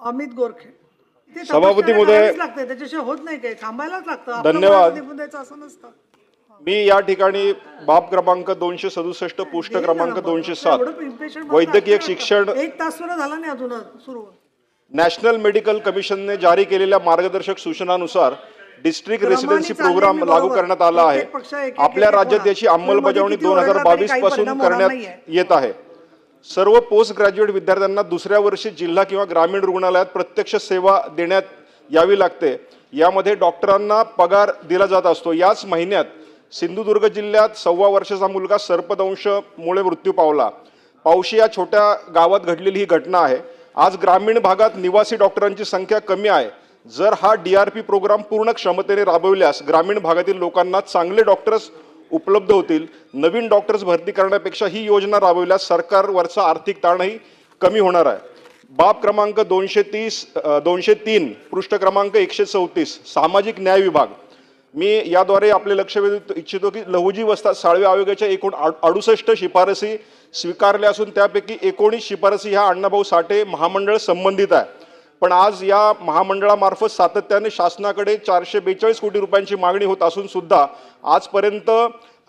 अमित गोरखे ते सभापती महोदय- त्याच्याशिवाय होत नाही काही थांबायलाच लागतं आपलं धन्यवाद. मत निघून द्यायचं असं नसतं मी या ठिकाणी बाब क्रमांक दोनशे सदुसष्ट पुष्ट क्रमांक दोनशे सात एवढं impatient मला वैद्यकीय. शिक्षण एक तास सुद्धा झाला नाही अजून सुरू नॅशनल मेडिकल कमिशनने जारी केलेल्या मार्गदर्शक सूचनानुसार डिस्ट्रिक्ट क्रमाने रेसिडेन्सी चालली प्रोग्राम मी लागू बरोबर. करण्यात आला आहे प्रत्येक पक्ष एक- एक- आपल्या एक- राज्यात होणार. याची अंमलबजावणी दोन हजार ओरडला तरी बावीस काही पासून परिणाम होणार करण्यात नाहीये. येत आहे सर्व पोस्ट ग्रॅज्युएट विद्यार्थ्यांना दुसऱ्या वर्षी जिल्हा किंवा ग्रामीण रुग्णालयात प्रत्यक्ष सेवा देण्यात यावी लागते. यामध्ये डॉक्टरांना पगार दिला जात असतो. याच महिन्यात सिंधुदुर्ग जिल्ह्यात सव्वा वर्षाचा मुलगा सर्पदंशमुळे मृत्यू पावला. पावशी या छोट्या गावात घडलेली ही घटना आहे. आज ग्रामीण भागात निवासी डॉक्टरांची संख्या कमी आहे. जर हा डी आर पी प्रोग्राम पूर्ण क्षमतेने राबविल्यास ग्रामीण भागातील लोकांना चांगले डॉक्टर्स उपलब्ध होतील. नवीन डॉक्टर्स भरती करण्यापेक्षा ही योजना राबविल्यास सरकारवरचा आर्थिक ताणही कमी होणार आहे. बाब क्रमांक दोनशे तीस दोनशे तीन पृष्ठ क्रमांक एकशे चौतीस सामाजिक न्याय विभाग. मी याद्वारे आपले लक्ष वेधू इच्छितो की लहुजी वस्तात साळवे आयोगाच्या एकूण अडुसष्ट शिफारसी स्वीकारल्या असून त्यापैकी एकोणीस शिफारसी ह्या अण्णाभाऊ साठे महामंडळ संबंधित आहे. पण आज या महामंडळामार्फत सातत्याने शासनाकडे चारशे बेचाळीस कोटी रुपयांची मागणी होत असून सुद्धा आजपर्यंत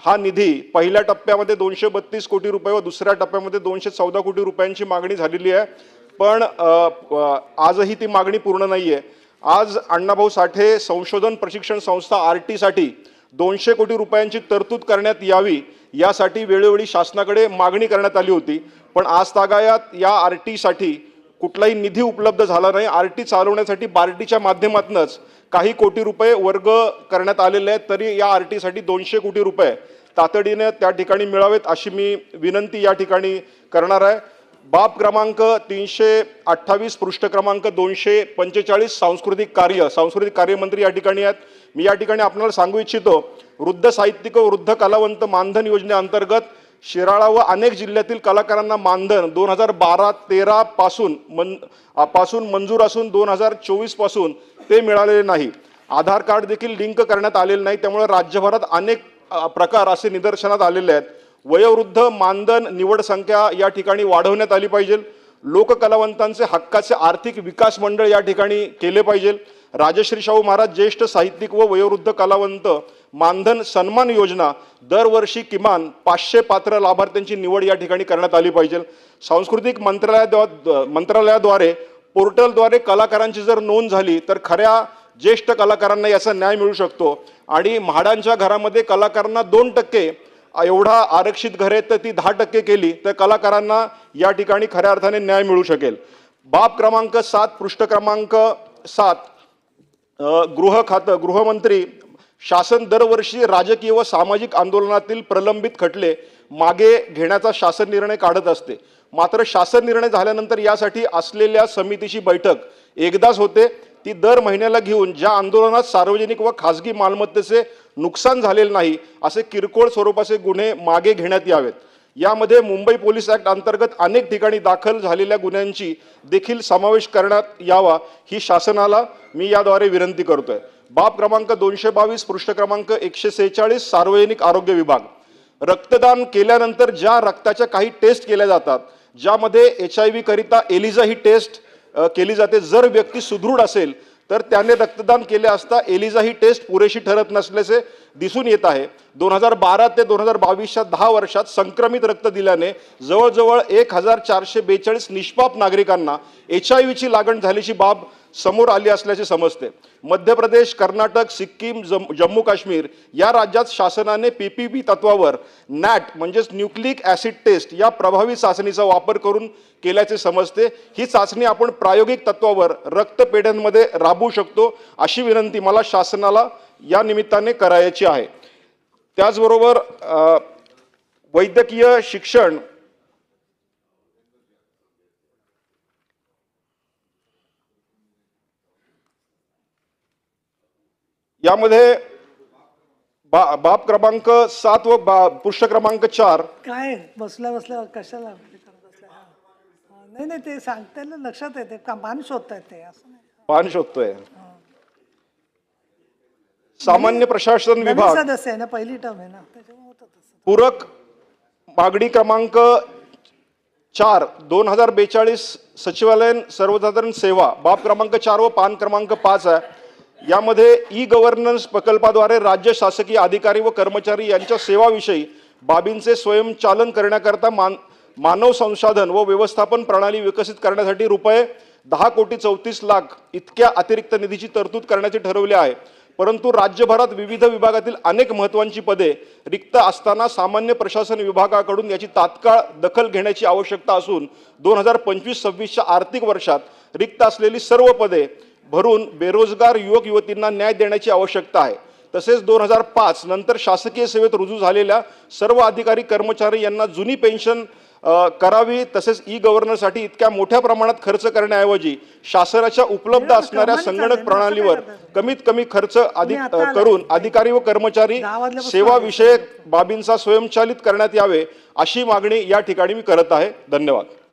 हा निधी पहिल्या टप्प्यामध्ये दोनशे बत्तीस कोटी रुपये व दुसऱ्या टप्प्यामध्ये दोनशे चौदा कोटी रुपयांची मागणी झालेली आहे. पण आजही ती मागणी पूर्ण नाही आहे आज अण्णाभाऊ साठे संशोधन प्रशिक्षण संस्था आर टीसाठी दोनशे कोटी रुपयांची तरतूद करण्यात यावी यासाठी वेळोवेळी शासनाकडे मागणी करण्यात आली होती. पण आज तागायात या आर टीसाठी कुठलाही निधी उपलब्ध झाला नाही. आर टी चालवण्यासाठी बार्टीच्या माध्यमातूनच काही कोटी रुपये वर्ग करण्यात आलेले आहेत. तरी या आर टीसाठी दोनशे कोटी रुपये तातडीने त्या ठिकाणी मिळावेत अशी मी विनंती या ठिकाणी करणार आहे. बाब क्रमांक तीनशे अठ्ठावीस पृष्ठ क्रमांक दोनशे पंचेचाळीस सांस्कृतिक कार्य सांस्कृतिक कार्यमंत्री या ठिकाणी आहेत. मी या ठिकाणी आपल्याला सांगू इच्छितो वृद्ध साहित्यिक व वृद्ध कलावंत मानधन योजनेअंतर्गत शिराळा व अनेक जिल्ह्यातील कलाकारांना मानधन दोन हजार बारा तेरा पासून मनपासून मंजूर असून दोन हजार चोवीसपासून ते मिळालेले नाही. आधार कार्ड देखील लिंक करण्यात आलेले नाही. त्यामुळे राज्यभरात अनेक प्रकार असे निदर्शनात आलेले आहेत. वयोवृद्ध मानधन निवड संख्या या ठिकाणी वाढवण्यात आली पाहिजे. लोककलावंतांचे हक्काचे आर्थिक विकास मंडळ या ठिकाणी केले पाहिजे. राजश्री शाहू महाराज ज्येष्ठ साहित्यिक व वयोवृद्ध कलावंत मानधन सन्मान योजना दरवर्षी किमान पाचशे पात्र लाभार्थ्यांची निवड या ठिकाणी करण्यात आली पाहिजे. सांस्कृतिक मंत्रालयाद्वा मंत्रालयाद्वारे पोर्टलद्वारे कलाकारांची जर नोंद झाली तर खऱ्या ज्येष्ठ कलाकारांना याचा न्याय मिळू शकतो. आणि म्हाडांच्या घरामध्ये कलाकारांना दोन टक्के एवढा आरक्षित घर तर ती दहा टक्के केली तर कलाकारांना या ठिकाणी खऱ्या अर्थाने न्याय मिळू शकेल. बाब क्रमांक सात पृष्ठ क्रमांक सात गृह खातं गृहमंत्री शासन दरवर्षी राजकीय व सामाजिक आंदोलनातील प्रलंबित खटले मागे घेण्याचा शासन निर्णय काढत असते. मात्र शासन निर्णय झाल्यानंतर यासाठी असलेल्या समितीची बैठक एकदाच होते. ती दर महिन्याला घेऊन ज्या आंदोलनात सार्वजनिक व खासगी मालमत्तेचे नुकसान झालेले नाही असे किरकोळ स्वरूपाचे गुन्हे मागे घेण्यात यावेत. यामध्ये मुंबई पोलीस ॲक्ट अंतर्गत अनेक ठिकाणी दाखल झालेल्या गुन्ह्यांची देखील समावेश करण्यात यावा ही शासनाला मी याद्वारे विनंती करतोय. बाब क्रमांक दोनशे बावीस पृष्ठ क्रमांक एकशे सेहेचाळीस सार्वजनिक आरोग्य विभाग. रक्तदान केल्यानंतर ज्या रक्ताच्या काही टेस्ट केल्या जातात ज्यामध्ये एच आय व्ही करिता एलिझा ही टेस्ट केली जाते जर व्यक्ती सुदृढ असेल तर त्याने रक्तदान केले असता एलिझा ही टेस्ट पुरेशी ठरत नसल्याचे दिसून येत आहे. दोन हजार बारा ते दोन हजार बावीसच्या दहा वर्षात संक्रमित रक्त दिल्याने जवळजवळ एक हजार चारशे बेचाळीस निष्पाप नागरिकांना एच आय व्हीची लागण झाल्याची बाब समोर आली असल्याचे समजते. मध्य प्रदेश कर्नाटक सिक्कीम जम जम्मू काश्मीर या राज्यात शासनाने पी पी बी तत्वावर नॅट म्हणजेच न्यूक्लिक ॲसिड टेस्ट या प्रभावी चाचणीचा वापर करून केल्याचे समजते. ही चाचणी आपण प्रायोगिक तत्वावर रक्तपेढ्यांमध्ये राबवू शकतो अशी विनंती मला शासनाला या निमित्ताने करायची आहे. त्याचबरोबर अ, वैद्यकीय शिक्षण यामध्ये बा बाब क्रमांक सात व बा पृष्ठ क्रमांक चार. काय? बसल्या बसल्या कशाला? नाही नाही ते सांगते ना लक्षात येते का मान शोधतायत ते? असं पान शोधतोय. सामान्य प्रशासन विभाग सदस्य आहे ना पहिली टर्म आहे ना त्याच्यामुळे होतं तसं. पूरक मागणी क्रमांक चार दोन हजार बेचाळीस सचिवालयीन सर्वसाधारण सेवा बाब क्रमांक चार व पान क्रमांक पाच आहे. यामध्ये ई गव्हर्नन्स प्रकल्पाद्वारे राज्य शासकीय अधिकारी व कर्मचारी यांच्या सेवाविषयी बाबींचे स्वयंचालन करण्याकरता मान मानव संसाधन व व्यवस्थापन प्रणाली विकसित करण्यासाठी रुपये दहा कोटी चौतीस लाख इतक्या अतिरिक्त निधीची तरतूद करण्याचे ठरवले आहे. परंतु राज्यभरात विविध विभागातील अनेक महत्त्वांची पदे रिक्त असताना सामान्य प्रशासन विभागाकडून याची तात्काळ दखल घेण्याची आवश्यकता असून दोन हजार पंचवीस सव्वीसच्या आर्थिक वर्षात रिक्त असलेली सर्व पदे भरून बेरोजगार युवक युवतींना न्याय देण्याची आवश्यकता आहे. तसेच दोन हजार पाच नंतर शासकीय सेवेत रुजू झालेल्या सर्व अधिकारी कर्मचारी यांना जुनी पेन्शन करावी तसेच ई गव्हर्नरसाठी इतक्या मोठ्या प्रमाणात खर्च करण्याऐवजी शासनाच्या उपलब्ध असणाऱ्या संगणक प्रणालीवर? कमीत कमी खर्च अधिक. करून अधिकारी व कर्मचारी सेवाविषयक बाबींचा स्वयंचलित करण्यात यावे अशी मागणी या ठिकाणी मी करत आहे धन्यवाद